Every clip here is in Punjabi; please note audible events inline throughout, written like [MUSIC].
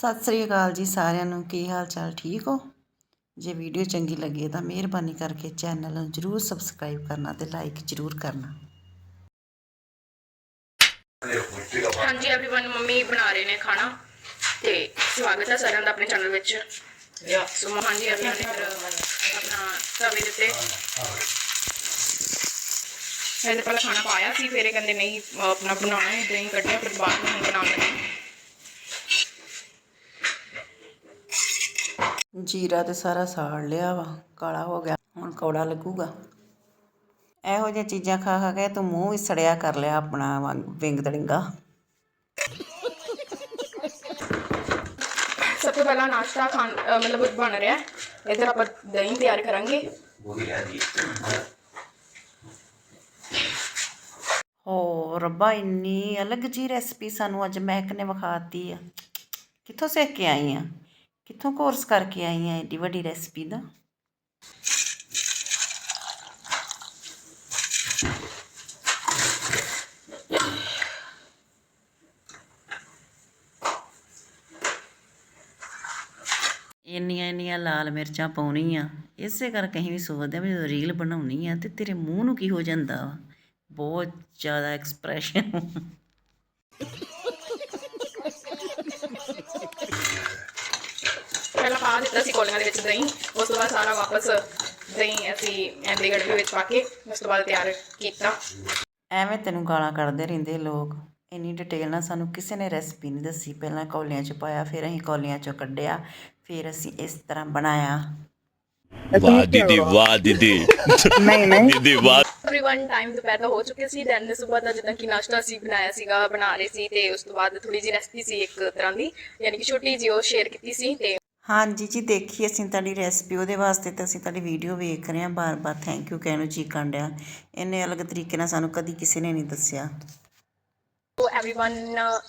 ਸਤਿ ਸ੍ਰੀ ਅਕਾਲ ਜੀ ਸਾਰਿਆਂ ਨੂੰ ਕੀ ਹਾਲ ਚਾਲ ਠੀਕ ਹੋ ਜੇ ਵੀਡੀਓ ਚੰਗੀ ਲੱਗੇ ਤਾਂ ਮਿਹਰਬਾਨੀ ਕਰਕੇ ਚੈਨਲ ਨੂੰ ਜਰੂਰ ਸਬਸਕ੍ਰਾਈਬ ਕਰਨਾ ਤੇ ਲਾਈਕ ਜਰੂਰ ਕਰਨਾ ਹਾਂਜੀ एवरीवन ਮੰਮੀ ਬਣਾ ਰਹੇ ਨੇ ਖਾਣਾ ਤੇ ਸਵਾਗਤ ਹੈ ਸਾਰਿਆਂ ਦਾ ਆਪਣੇ ਚੈਨਲ ਵਿੱਚ ਸੋ ਹਾਂਜੀ everyone ਨੇ ਫਿਰ ਆਪਣਾ ਤਵੇ ਦੇ ਉੱਤੇ ਇਹਦੇ ਪਹਿਲਾਂ ਖਾਣਾ ਪਾਇਆ ਸੀ ਫਿਰ ਇਹ ਕਹਿੰਦੇ ਨਹੀਂ ਅਹ ਆਪਣਾ ਬਣਾਉਣਾ ਹੈ ਦਹੀਂ ਕੱਢਿਆ ਫਿਰ ਬਾਅਦ ਵਿੱਚ ਬਣਾਉਣ ਜੀਰਾ ਤੇ ਸਾਰਾ ਸਾੜ ਲਿਆ ਵਾ ਕਾਲਾ ਹੋ ਗਿਆ ਹੁਣ ਕੌੜਾ ਲੱਗੂਗਾ। ਇਹੋ ਜਿਹੀਆਂ ਚੀਜ਼ਾਂ ਖਾ ਖਾ ਕੇ ਤੂੰ ਮੂੰਹ ਵੀ ਸੜਿਆ ਕਰ ਲਿਆ ਆਪਣਾ ਵਾਂਗ ਤੜਿੰਗਾ। ਸਭ ਤੋਂ ਪਹਿਲਾਂ ਨਾਸ਼ਤਾ ਖਾਣ ਮਤਲਬ ਬਣ ਰਿਹਾ ਹੈ। ਇੱਧਰ ਆਪਾਂ ਦਹੀਂ ਤਿਆਰ ਕਰਾਂਗੇ। ਹੋ ਰੱਬਾ ਇੰਨੀ ਅਲੱਗ ਜੀ ਰੈਸਪੀ ਸਾਨੂੰ ਅੱਜ ਮਹਿਕ ਨੇ ਵਿਖਾਤੀ ਆ। ਕਿੱਥੋਂ ਸਿੱਖ ਕੇ ਆਈ ਆ? ਕਿੱਥੋਂ ਕੋਰਸ ਕਰਕੇ ਆਈ ਆ ਏਡੀ ਵੱਡੀ ਰੈਸਪੀ ਦਾ? ਇੰਨੀਆਂ ਇੰਨੀਆਂ ਲਾਲ ਮਿਰਚਾਂ ਪਾਉਣੀ ਆ। ਇਸੇ ਕਰਕੇ ਅਸੀਂ ਵੀ ਸੋਚਦੇ ਆ ਵੀ ਜਦੋਂ ਰੀਲ ਬਣਾਉਣੀ ਆ ਤੇ ਤੇਰੇ ਮੂੰਹ ਨੂੰ ਕੀ ਹੋ ਜਾਂਦਾ ਵਾ? ਬਹੁਤ ਜ਼ਿਆਦਾ ਐਕਸਪ੍ਰੈਸ਼ਨ ਪਹਿਲਾਂ ਪਾ ਦਿੱਤਾ ਸੀ ਕੋਲੀਆਂ ਦੇ ਵਿੱਚ ਦਹੀਂ ਉਸ ਤੋਂ ਬਾਅਦ ਸਾਰਾ ਵਾਪਸ ਦਹੀਂ ਅਸੀਂ ਐਂਦੇ ਗੜਵੇ ਵਿੱਚ ਪਾ ਕੇ ਉਸ ਤੋਂ ਬਾਅਦ ਤਿਆਰ ਕੀਤਾ। ਐਵੇਂ ਤੈਨੂੰ ਗਾਲਾਂ ਕੱਢਦੇ ਰਹਿੰਦੇ ਲੋਕ। ਇੰਨੀ ਡਿਟੇਲ ਨਾਲ ਸਾਨੂੰ ਕਿਸੇ ਨੇ ਰੈਸਪੀ ਨਹੀਂ ਦੱਸੀ। ਪਹਿਲਾਂ ਕੌਲੀਆਂ 'ਚ ਪਾਇਆ ਫਿਰ ਅਸੀਂ ਕੌਲੀਆਂ 'ਚੋਂ ਕੱਢਿਆ ਫਿਰ ਅਸੀਂ ਇਸ ਤਰ੍ਹਾਂ ਬਣਾਇਆ। ਵਾਹ ਦੀਦੀ ਵਾਹ ਦੀਦੀ। ਨਹੀਂ ਨਹੀਂ। ਦੀਦੀ ਵਾਹ। ਐਵਰੀਵਨ ਟਾਈਮ ਦੁਪਹਿਰ ਦਾ ਹੋ ਚੁੱਕਿਆ ਸੀ ਦੈਨ ਸਵੇਰ ਦਾ ਜਿੱਦਾਂ ਕਿ ਨਾਸ਼ਤਾ ਸੀ ਬਣਾਇਆ ਸੀਗਾ ਬਣਾ ਰਹੇ ਸੀ ਤੇ ਉਸ ਤੋਂ ਬਾਅਦ ਥੋੜੀ ਜਿਹੀ ਰੈਸਪੀ ਸੀ ਇੱਕ ਤਰ੍ਹਾਂ ਦੀ ਯਾਨੀ ਕਿ ਛੋਟੀ ਜਿਹੀ ਉਹ ਸ਼ੇਅਰ ਕੀਤੀ ਸੀ ਤੇ ਹਾਂਜੀ ਜੀ ਦੇਖੀ ਅਸੀਂ ਤੁਹਾਡੀ ਰੈਸਪੀ ਉਹਦੇ ਵਾਸਤੇ ਤਾਂ ਅਸੀਂ ਤੁਹਾਡੀ ਵੀਡੀਓ ਵੇਖ ਰਹੇ ਹਾਂ ਬਾਰ-ਬਾਰ। ਥੈਂਕ ਯੂ ਕਹਿਣ ਜੀ ਕਾਂਡਿਆ ਇੰਨੇ ਅਲੱਗ ਤਰੀਕੇ ਨਾਲ ਸਾਨੂੰ ਕਦੀ ਕਿਸੇ ਨੇ ਨਹੀਂ ਦੱਸਿਆ। ਸੋ एवरीवन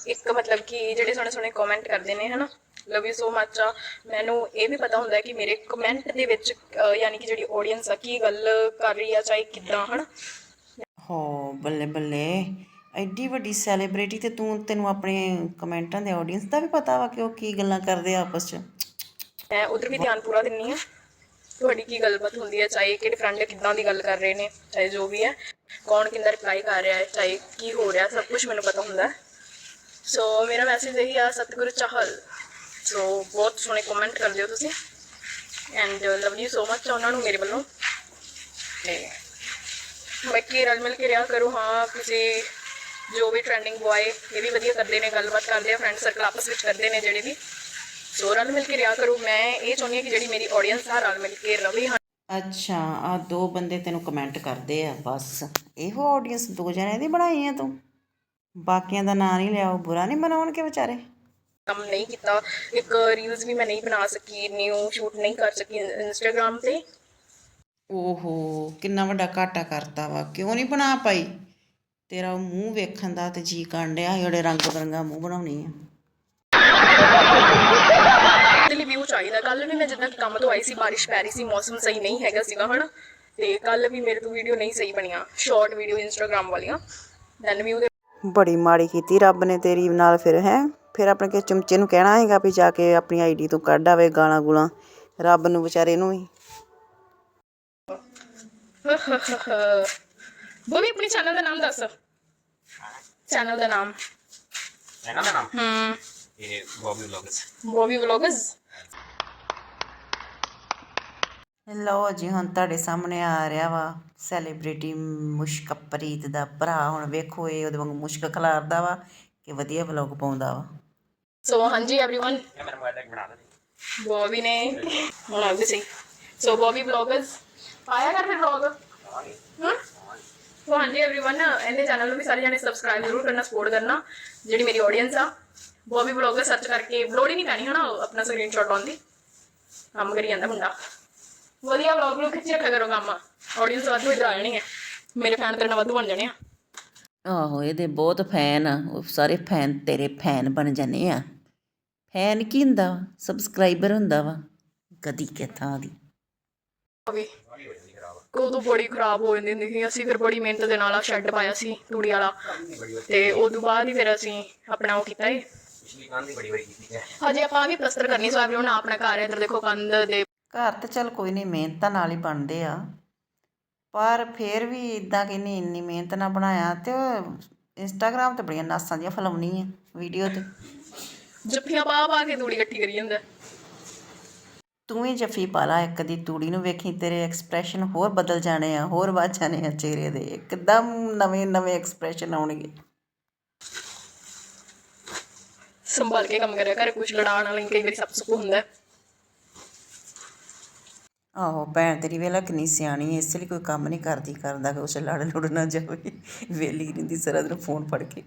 ਇੱਕ ਮਤਲਬ ਕਿ ਜਿਹੜੇ ਸੋਹਣੇ ਸੋਹਣੇ ਕਮੈਂਟ ਕਰਦੇ ਨੇ ਹਨਾ? ਲਵ ਯੂ ਸੋ ਮੱਚ ਮੈਨੂੰ ਇਹ ਵੀ ਪਤਾ ਹੁੰਦਾ ਕਿ ਮੇਰੇ ਕਮੈਂਟ ਦੇ ਵਿੱਚ ਯਾਨੀ ਕਿ ਜਿਹੜੀ ਆਡੀਅנס ਆ ਕੀ ਗੱਲ ਕਰ ਰਹੀ ਆ ਚਾਹੇ ਕਿੱਦਾਂ ਹਨਾ? ਹੋ ਬੱਲੇ ਬੱਲੇ। ਐਡੀ ਵੱਡੀ ਸੈਲੀਬ੍ਰਿਟੀ ਤੇ ਤੂੰ ਤੈਨੂੰ ਆਪਣੇ ਕਮੈਂਟਾਂ ਦੇ ਆਡੀਅנס ਦਾ ਵੀ ਪਤਾ ਵਾ ਕਿ ਉਹ ਕੀ ਗੱਲਾਂ ਕਰਦੇ ਆਪਸ 'ਚ? ਮੈਂ ਉਧਰ ਵੀ ਧਿਆਨ ਪੂਰਾ ਦਿੰਨੀ ਆ ਤੁਹਾਡੀ ਕੀ ਗੱਲਬਾਤ ਹੁੰਦੀ ਹੈ? ਚਾਹੇ ਕਿਹੜੇ ਫਰੈਂਡ ਕਿੱਦਾਂ ਦੀ ਗੱਲ ਕਰ ਰਹੇ ਨੇ, ਚਾਹੇ ਜੋ ਵੀ ਹੈ। ਕੌਣ ਕਿੰਦਾ ਰਿਪਲਾਈ ਕਰ ਰਿਹਾ ਹੈ, ਚਾਹੇ ਕੀ ਹੋ ਰਿਹਾ, ਸਭ ਕੁਝ ਮੈਨੂੰ ਪਤਾ ਹੁੰਦਾ ਹੈ। ਸੋ ਮੇਰਾ ਮੈਸੇਜ ਇਹੀ ਆ, ਸਤਿਗੁਰੂ ਚਾਹਲ। ਸੋ ਬਹੁਤ ਸੋਹਣੇ ਕਮੈਂਟ ਕਰਦੇ ਹੋ ਤੁਸੀਂ। And love you so much ਉਹਨਾਂ ਨੂੰ ਮੇਰੇ ਵੱਲੋਂ। ਤੇ ਬਾਕੀ ਰਲ ਮਿਲ ਕੇ ਰਿਹਾ ਕਰੋ। ਹਾਂ ਤੁਸੀਂ ਜੋ ਵੀ ਟ੍ਰੈਂਡਿੰਗ ਬੁਆਏ ਇਹ ਵੀ ਵਧੀਆ ਕਰਦੇ ਨੇ, ਗੱਲਬਾਤ ਕਰਦੇ ਆ ਫਰੈਂਡ ਸਰਕਲ ਆਪਸ ਵਿੱਚ ਕਰਦੇ ਨੇ ਜਿਹੜੇ ਵੀ। ਸੋ ਮਿਲ ਕੇ ਰਿਆ ਕਰੋ ਮੈਂ ਇਹ ਚਾਹੁੰਦੀ ਹਾਂ ਕਿ ਜਿਹੜੀ ਮੇਰੀ ਆਡੀਅנס ਆ ਰਲ ਮਿਲ ਕੇ ਰਵੇ ਅੱਛਾ ਆ ਦੋ ਬੰਦੇ ਤੈਨੂੰ ਕਮੈਂਟ ਕਰਦੇ ਆ ਬਸ। ਇਹੋ ਆਡੀਅנס ਦੋ ਜਣੇ ਦੀ ਬਣਾਈ ਆ ਤੂੰ? ਬਾਕੀਆਂ ਦਾ ਨਾਂ ਨਹੀਂ ਲਿਆਓ ਬੁਰਾ ਨਹੀਂ ਬਣਾਉਣਗੇ ਵਿਚਾਰੇ? ਕੰਮ ਨਹੀਂ ਕੀਤਾ। ਇੱਕ ਰੀਲਸ ਵੀ ਮੈਂ ਨਹੀਂ ਬਣਾ ਸਕੀ ਨਿਊ ਸ਼ੂਟ ਨਹੀਂ ਕਰ ਸਕੀ ਇੰਸਟਾਗ੍ਰam ਤੇ। ਓਹੋ ਕਿੰਨਾ ਵੱਡਾ ਘਾਟਾ ਕਰਤਾ ਵਾ ਕਿਉਂ ਨਹੀਂ ਬਣਾ ਪਾਈ? ਤੇਰਾ ਮੂੰਹ ਵੇਖਣ ਦਾ ਤੇ ਜੀ ਕਰਨ ਜਿਹੜੇ ਰੰਗ ਬਰੰਗਾ ਮੂੰਹ ਬਣਾਉਣੀ ਆ। ਕੱਲ ਵੀ ਮੈਂ ਜਿੱਦਾਂ ਕੰਮ ਤੋਂ ਆਈ ਸੀ ਬਾਰਿਸ਼ ਪੈ ਰਹੀ ਸੀ ਮੌਸਮ ਸਹੀ ਨਹੀਂ ਹੈਗਾ ਸੀਗਾ ਹਨਾ? ਤੇ ਕੱਲ ਵੀ ਮੇਰੇ ਤੋਂ ਵੀਡੀਓ ਨਹੀਂ ਸਹੀ ਬਣੀਆਂ ਸ਼ਾਰਟ ਵੀਡੀਓ ਇੰਸਟਾਗ੍ਰam ਵਾਲੀਆਂ। ਦੈਨ ਵਿਊ ਦੇ ਬੜੀ ਮਾੜੀ ਕੀਤੀ ਰੱਬ ਨੇ ਤੇਰੀ ਨਾਲ ਫਿਰ ਹੈ? ਫਿਰ ਆਪਣੇ ਕੇ ਚਮਚੇ ਨੂੰ ਕਹਿਣਾ ਹੈਗਾ ਵੀ ਜਾ ਕੇ ਆਪਣੀ ਆਈਡੀ ਤੋਂ ਕੱਢ ਆਵੇ ਗਾਲਾਂ ਗੁਲਾਂ ਰੱਬ ਨੂੰ ਵਿਚਾਰੇ ਨੂੰ ਵੀ। [LAUGHS] ਬੋਬੀ ਆਪਣੇ ਚੈਨਲ ਦਾ ਨਾਮ ਦੱਸ। ਚੈਨਲ ਦਾ ਨਾਮ। ਇਹਨਾਂ ਦਾ ਨਾਮ? ਹਮ ਇਹ ਬੌਬੀ ਵਲੌਗਸ। ਬੋਬੀ ਵਲੌਗਸ। ਲਓ ਜੀ, ਹੁਣ ਤੁਹਾਡੇ ਸਾਹਮਣੇ ਆ ਰਿਹਾ ਵਾ ਸੈਲੀਬ੍ਰਿਟੀ ਮੁਸ਼ਕਪ੍ਰੀਤ ਦਾ ਭਰਾ। ਹੁਣ ਵੇਖੋ, ਇਹ ਉਹਦੇ ਵਾਂਗੂ ਮੁਸ਼ਕ ਖਲਾਰਦਾ ਵਾ ਕਿ ਵਧੀਆ ਵਲੌਗ ਪਾਉਂਦਾ ਵਾ। ਸੋ ਹਾਂਜੀ एवरीवन ਬੋਬੀ ਨੇ ਹੁਣ ਸੀ। ਸੋ ਬੋਬੀ ਬਲੌਗਰਸ ਆਇਆ ਕਰ ਫਿਰ ਵਲੌਗ ਸੋ ਹਾਂਜੀ एवरीवन ਇਹਦੇ ਚੈਨਲ ਨੂੰ ਵੀ ਸਾਰੇ ਜਣੇ ਸਬਸਕ੍ਰਾਈਬ ਜ਼ਰੂਰ ਕਰਨਾ ਸਪੋਰਟ ਕਰਨਾ, ਜਿਹੜੀ ਮੇਰੀ ਆਡੀਅנס ਆ। ਬੋਬੀ ਬਲੌਗਰ ਸਰਚ ਕਰਕੇ ਬਲੋਡ ਹੀ ਨਹੀਂ ਪੈਣੀ ਹਨਾ, ਆਪਣਾ ਸਕਰੀਨਸ਼ਾਟ ਲਾਉਣ ਕੰਮ ਕਰੀ ਜਾਂਦਾ ਮੁੰਡਾ। ਵਧੀਆ ਵਲੌਗ ਨੂੰ ਖਿੱਚ ਰੱਖਿਆ ਕਰੋ ਕੰਮ। ਆਡੀਅנס ਵਾਧੂ ਇੱਧਰ ਆ ਜਾਣੀ ਹੈ ਮੇਰੇ ਫੈਨ ਤੇਰੇ ਨਾਲ ਵਾਧੂ ਬਣ ਜਾਣੇ ਆ। ਆਹੋ ਇਹਦੇ ਬਹੁਤ ਫੈਨ ਆ। ਉਹ ਸਾਰੇ ਫੈਨ ਤੇਰੇ ਫੈਨ ਬਣ ਜਾਂਦੇ ਆ। ਫੈਨ ਕੀ ਹੁੰਦਾ ਵਾ? ਸਬਸਕ੍ਰਾਈਬਰ ਹੁੰਦਾ ਵਾ। ਕਦੀ ਕੇ ਥਾਂ ਦੀ। ਵੀ ਉਦੋਂ ਬੜੀ ਖਰਾਬ ਹੋ ਜਾਂਦੀ ਹੁੰਦੀ ਸੀ। ਅਸੀਂ ਫਿਰ ਬੜੀ ਮਿਹਨਤ ਦੇ ਨਾਲ ਆ ਸ਼ੈੱਡ ਪਾਇਆ ਸੀ ਤੂੜੀ ਵਾਲਾ। ਤੇ ਉਦੋਂ ਬਾਅਦ ਹੀ ਫਿਰ ਅਸੀਂ ਆਪਣਾ ਉਹ ਕੀਤਾ ਏ। ਪਿਛਲੀ ਕੰਨ ਦੀ ਬੜੀ ਬੜੀ ਕੀਤੀ ਹੈ। ਹਜੇ ਆਪਾਂ ਵੀ ਪਲਸਤਰ ਕਰਨੀ ਸੋ। ਐਵਰੀਵਨ ਆਪਣਾ ਘਰ ਹੈ ਇੱਧਰ ਦੇਖੋ ਕੰਧ ਦੇ ਘਰ ਤੇ ਚੱਲ ਕੋਈ ਨਹੀਂ ਮਿਹਨਤਾਂ ਨਾਲ ਹੀ ਬਣਦੇ ਆ। ਪਰ ਫਿਰ ਵੀ ਇਦਾਂ ਕਿ ਨਹੀਂ ਇੰਨੀ ਮਿਹਨਤ ਨਾਲ ਬਣਾਇਆ ਤੇ ਇੰਸਟਾਗ੍ਰਾਮ ਤੇ ਬੜੀਆਂ ਨਾਸਾਂ ਦੀਆਂ ਫਲਾਉਣੀ ਆ ਵੀਡੀਓ ਤੇ। ਜੱਫੀਆਂ ਪਾ ਪਾ ਕੇ ਤੂੜੀ ਇਕੱਠੀ ਕਰੀ ਜਾਂਦਾ। ਤੂੰ ਵੀ ਜੱਫੀ ਪਾ ਲਾ ਇੱਕ ਦੀ ਤੂੜੀ ਨੂੰ ਵੇਖੀ ਤੇਰੇ ਐਕਸਪ੍ਰੈਸ਼ਨ ਹੋਰ ਬਦਲ ਜਾਣੇ ਆ ਹੋਰ ਵੱਧ ਜਾਣੇ ਆ ਚਿਹਰੇ ਦੇ। ਇੱਕਦਮ ਨਵੇਂ ਨਵੇਂ ਐਕਸਪ੍ਰੈਸ਼ਨ ਆਉਣਗੇ। ਸੰਭਾਲ ਕੇ ਕੰਮ ਕਰਿਆ ਕਰ ਕੁਝ ਲੜਾਉਣ ਵਾਲੀ ਕਈ ਵਾਰੀ ਸਭ ਸੁੱਕ ਹੁੰਦਾ। ਹੈ। ਆਹੋ ਭੈਣ ਤੇਰੀ ਵੇਲਾ ਕਿੰਨੀ ਸਿਆਣੀ ਐ ਇਸ ਲਈ ਕੋਈ ਕੰਮ ਨਹੀਂ ਕਰਦੀ ਕਰਦਾ ਕਿ ਉਸ ਲੜ ਲੁੜ ਨਾ ਜਾਵੇ ਵੇਲੀ ਰਹਿੰਦੀ ਸਾਰਾ ਦਿਨ ਫੋਨ ਫੜ ਕੇ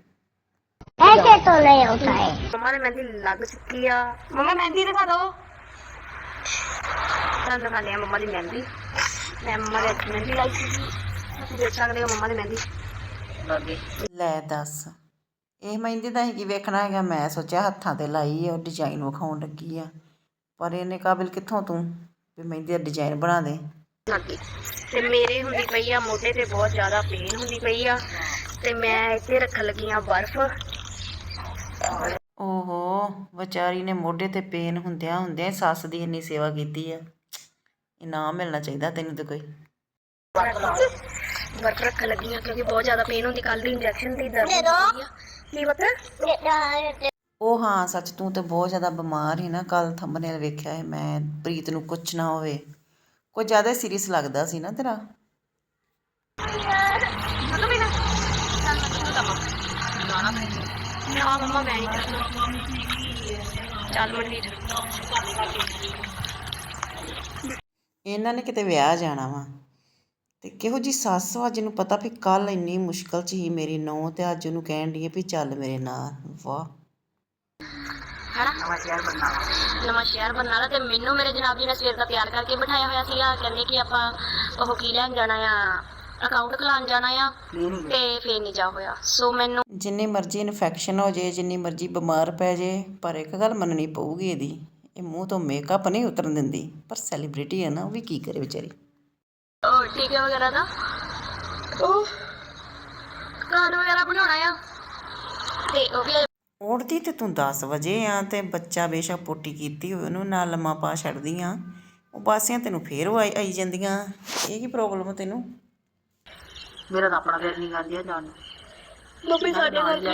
ऐसे तो नहीं होता है ਮੰਮਾ ਨੇ ਮਹਿੰਦੀ ਲੱਗ ਚੁੱਕੀ ਆ ਮੰਮਾ ਮਹਿੰਦੀ ਦਿਖਾ ਦਿਓ ਤੁਹਾਨੂੰ ਦਿਖਾਉਂਦੇ ਆ ਮੰਮਾ ਦੀ ਮਹਿੰਦੀ ਮੈਂ ਮੰਮਾ ਦੇ ਹੱਥ ਮਹਿੰਦੀ ਲਾਈ ਸੀ ਤੁਸੀਂ ਦੇਖ ਸਕਦੇ ਹੋ ਮੰਮਾ ਦੀ ਮਹਿੰਦੀ ਲੱਗੇ ਲੈ ਦੱਸ ਇਹ ਮਹਿੰਦੀ ਦਾ ਹੀ ਕੀ ਵੇਖਣਾ ਹੈਗਾ ਮੈਂ ਸੋਚਿਆ ਹੱਥਾਂ ਤੇ ਲਾਈ ਆ ਉਹ ਡਿਜ਼ਾਈਨ ਵਿਖਾਉਣ ਲੱਗੀ ਆ ਪਰ ਇਹਨੇ ਕਾਬਿਲ ਕਿੱਥੋਂ ਤੂੰ ਵੀ ਮਹਿੰਦੀ ਦਾ ਡਿਜ਼ਾਈਨ ਬਣਾ ਦੇ। ਲੱਗੀ ਤੇ ਮੇਰੇ ਹੁੰਦੀ ਪਈ ਆ ਮੋਢੇ ਤੇ ਬਹੁਤ ਜ਼ਿਆਦਾ ਪੇਨ ਹੁੰਦੀ ਪਈ ਆ। ਤੇ ਮੈਂ ਇੱਥੇ ਰੱਖਣ ਲੱਗੀ ਆ ਬਰਫ਼। ਓਹੋ ਵਿਚਾਰੀ ਨੇ ਮੋਢੇ ਤੇ ਪੇਨ ਹੁੰਦਿਆਂ ਹੁੰਦਿਆਂ ਹੀ ਸੱਸ ਦੀ ਇੰਨੀ ਸੇਵਾ ਕੀਤੀ ਆ। ਇਨਾਮ ਮਿਲਣਾ ਚਾਹੀਦਾ ਤੈਨੂੰ ਤੇ ਕੋਈ। ਬਰਫ਼ ਰੱਖਣ ਲੱਗੀ ਆ ਕਿਉਂਕਿ ਬਹੁਤ ਜ਼ਿਆਦਾ ਪੇਨ ਹੁੰਦੀ ਕੱਲ ਦੀ ਇੰਜੈਕਸ਼ਨ ਦੀ ਦਰਦ ਹੁੰਦੀ ਆ। ਕੀ ਪਤਾ? ਉਹ ਹਾਂ, ਸੱਚ ਤੂੰ ਤਾਂ ਬਹੁਤ ਜ਼ਿਆਦਾ ਬਿਮਾਰ ਸੀ ਨਾ ਕੱਲ ਥੰਬਨੇਲ ਵੇਖਿਆ ਹੈ ਮੈਂ, ਪ੍ਰੀਤ ਨੂੰ ਕੁਛ ਨਾ ਹੋਵੇ। ਕੁਝ ਜ਼ਿਆਦਾ ਸੀਰੀਅਸ ਲੱਗਦਾ ਸੀ ਨਾ ਤੇਰਾ। ਨਾ ਮੰਮਾ ਮੈਂ ਨਹੀਂ ਕਰਨਾ ਚੱਲ ਮਨਵੀਰ ਇਹਨਾਂ ਨੇ ਕਿਤੇ ਵਿਆਹ ਜਾਣਾ ਵਾ। ਤੇ ਕਿਹੋ ਜੀ ਸੱਸ ਵਾ ਜਿਹਨੂੰ ਪਤਾ ਵੀ ਕੱਲ ਇੰਨੀ ਮੁਸ਼ਕਲ 'ਚ ਹੀ ਮੇਰੀ ਨੌਂ ਤੇ ਅੱਜ ਉਹਨੂੰ ਕਹਿਣ ਦੀ ਵੀ ਚੱਲ ਮੇਰੇ ਨਾਲ, ਵਾਹ। ਹਨਾ? ਨਵਾਂ ਸ਼ਹਿਰ ਸ਼ਹਿਰ ਤੇ ਮੈਨੂੰ ਮੇਰੇ ਜਨਾਬ ਜੀ ਨੇ ਸਵੇਰ ਦਾ ਤਿਆਰ ਕਰਕੇ ਬਿਠਾਇਆ ਹੋਇਆ ਸੀਗਾ। ਕਹਿੰਦੇ ਕਿ ਆਪਾਂ ਉਹ ਕੀ ਲੈਣ ਜਾਣਾ ਆ? ਅਕਾਊਂਟ ਖੁਲਾਉਣ ਜਾਣਾ ਆ ਤੇ ਫੇਰ ਨਹੀਂ ਜਾ ਹੋਇਆ। ਸੋ ਮੈਨੂੰ ਜਿੰਨੀ ਮਰਜ਼ੀ ਇਨਫੈਕਸ਼ਨ ਹੋ ਜੇ ਜਿੰਨੀ ਮਰਜ਼ੀ ਬਿਮਾਰ ਪੈ ਜੇ ਪਰ ਇੱਕ ਗੱਲ ਮੰਨਣੀ ਪਊਗੀ ਇਹਦੀ ਇਹ ਮੂੰਹ ਤੋਂ ਮੇਕਅਪ ਨਹੀਂ ਉਤਰਨ ਦਿੰਦੀ ਪਰ ਸੈਲੀਬ੍ਰਿਟੀ ਹੈ ਨਾ ਉਹ ਵੀ ਕੀ ਕਰੇ ਵਿਚਾਰੀ? ਉਹ ਟੀਕੇ ਵਗੈਰਾ ਦਾ ਉਹ ਕਾਰਡ ਵਗੈਰਾ ਬਣਾਉਣਾ ਆ। ਤੇ ਉਹ ਵੀ ਉੱਠਦੀ ਤੇ ਤੂੰ 10 ਵਜੇ ਆ ਤੇ ਬੱਚਾ ਬੇਸ਼ੱਕ ਪੋਟੀ ਕੀਤੀ ਹੋਵੇ ਉਹਨੂੰ ਨਾਲ ਲੰਮਾ ਪਾ ਛੱਡਦੀ ਆ। ਉਹ ਬਾਸੀਆਂ ਤੈਨੂੰ ਫੇਰ ਉਹ ਆਈ ਆਈ ਜਾਂਦੀਆਂ। ਇਹ ਕੀ ਪ੍ਰੋਬਲਮ ਤੈਨੂੰ? ਮੇਰਾ ਤਾਂ ਆਪਣਾ ਫੇਰ ਨਹੀਂ ਕਰਦੀ ਆ ਜਾਣ ਮੰਮੀ ਸਾਡੇ ਵਰਗੇ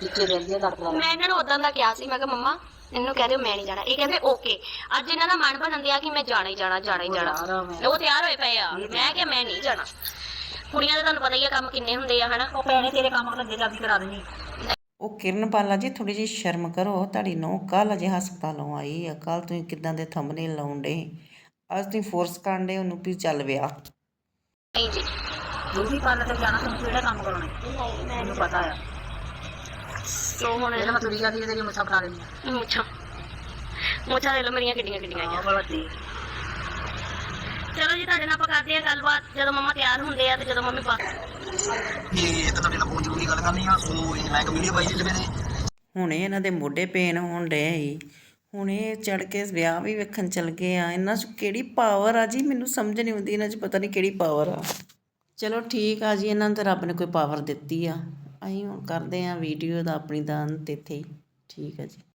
ਪਿੱਛੇ ਰਹਿੰਦੀ ਆ ਮੈਂ ਇਹਨਾਂ ਨੂੰ ਉਦਾਂ ਦਾ ਕਿਹਾ ਸੀ ਮੈਂ ਕਿਹਾ ਮੰਮਾ ਇਹਨੂੰ ਕਹਿ ਦਿਓ ਮੈਂ ਨਹੀਂ ਜਾਣਾ। ਇਹ ਕਹਿੰਦੇ ਓਕੇ ਅੱਜ ਇਹਨਾਂ ਦਾ ਮਨ ਬਣਨ ਦਿਆ ਕਿ ਮੈਂ ਜਾਣਾ ਹੀ ਜਾਣਾ ਜਾਣਾ ਹੀ ਜਾਣਾ। ਉਹ ਤਿਆਰ ਹੋਏ ਪਏ ਆ। ਮੈਂ ਕਿਹਾ ਮੈਂ ਨਹੀਂ ਜਾਣਾ। ਕੁੜੀਆਂ ਦੇ ਤੁਹਾਨੂੰ ਪਤਾ ਹੀ ਆ ਕੰਮ ਕਿੰਨੇ ਹੁੰਦੇ ਆ ਹਨਾ? ਉਹ ਪੈਣੇ ਤੇਰੇ ਕੰਮ ਲੱਗੇ ਜਾ ਕੇ ਕਰਾ ਦੇਣੀ। ਉਹ ਕਿਰਨ ਪਾਲਾ ਜੀ ਥੋੜੀ ਜਿਹੀ ਸ਼ਰਮ ਕਰੋ। ਤੁਹਾਡੀ ਨੌ ਕੱਲ ਅਜੇ ਹਸਪਤਾਲੋਂ ਆਈ ਆ। ਕੱਲ ਤੁਸੀਂ ਕਿਦਾਂ ਦੇ ਥੰਬਨੇਲ ਲਾਉਣ ਡੇ ਅੱਜ ਤੁਸੀਂ ਫੋਰਸ ਕਰਨ ਡੇ ਉਹਨੂੰ ਵੀ ਚੱਲ ਵਿਆਹ। ਨਹੀਂ ਜੀ। ਦੂਜੀ ਪਾਰਲਰ ਤੇ ਜਾਣਾ ਤੁਹਾਨੂੰ ਕਿਹੜਾ ਕੰਮ ਕਰਾਉਣਾ? ਨਹੀਂ ਮੈਨੂੰ ਪਤਾ ਆ। ਸੋ ਹੁਣ ਇਹਨਾਂ ਮਤਲਬ ਜਾਂਦੀ ਤੇਰੀ ਮੁੱਛਾਂ ਬਣਾ ਦੇਣੀ ਮੁੱਛਾਂ ਮੁੱਛਾਂ ਦੇ ਲੋ ਮੇਰੀਆਂ ਕਿੱਡੀਆਂ ਕਿੱਡੀਆਂ ਆਈਆਂ ਚਲੋ ਜੀ ਤੁਹਾਡੇ ਨਾਲ ਆਪਾਂ ਕਰਦੇ ਆ ਗੱਲਬਾਤ। ਜਦੋਂ ਮੰਮਾ ਤਿਆਰ ਹੁੰਦੇ ਆ ਤੇ ਜਦੋਂ ਮੰਮੀ ਪਾ ਇਹ ਇੱਕ ਤੁਹਾਡੇ ਨਾਲ ਬਹੁਤ ਜ਼ਰੂਰੀ ਗੱਲ ਕਰਨੀ ਆ ਸੋ ਇਹ ਮੈਂ ਇੱਕ ਵੀਡੀਓ ਪਾਈ ਸੀ ਜਿਵੇਂ ਦੇ ਹੁਣੇ ਇਹਨਾਂ ਦੇ ਮੋਢੇ ਪੇਨ ਹੋਣ ਡੇ ਸੀ। ਹੁਣ ਇਹ ਚੜ ਕੇ ਵਿਆਹ ਵੀ ਵੇਖਣ ਚਲ ਗਏ ਆ। ਇਹਨਾਂ 'ਚ ਕਿਹੜੀ ਪਾਵਰ ਆ ਜੀ? ਮੈਨੂੰ ਸਮਝ ਨਹੀਂ ਆਉਂਦੀ ਇਹਨਾਂ 'ਚ ਪਤਾ ਨਹੀਂ ਕਿਹੜੀ ਪਾਵਰ ਆ। ਚਲੋ ਠੀਕ ਆ ਜੀ ਇਹਨਾਂ ਨੂੰ ਤਾਂ ਰੱਬ ਨੇ ਕੋਈ ਪਾਵਰ ਦਿੱਤੀ ਆ। ਅਸੀਂ ਹੁਣ ਕਰਦੇ ਆ ਵੀਡੀਓ ਦਾ ਆਪਣੀ ਦਾ ਅੰਤ ਇੱਥੇ ਹੀ। ਠੀਕ ਆ ਜੀ।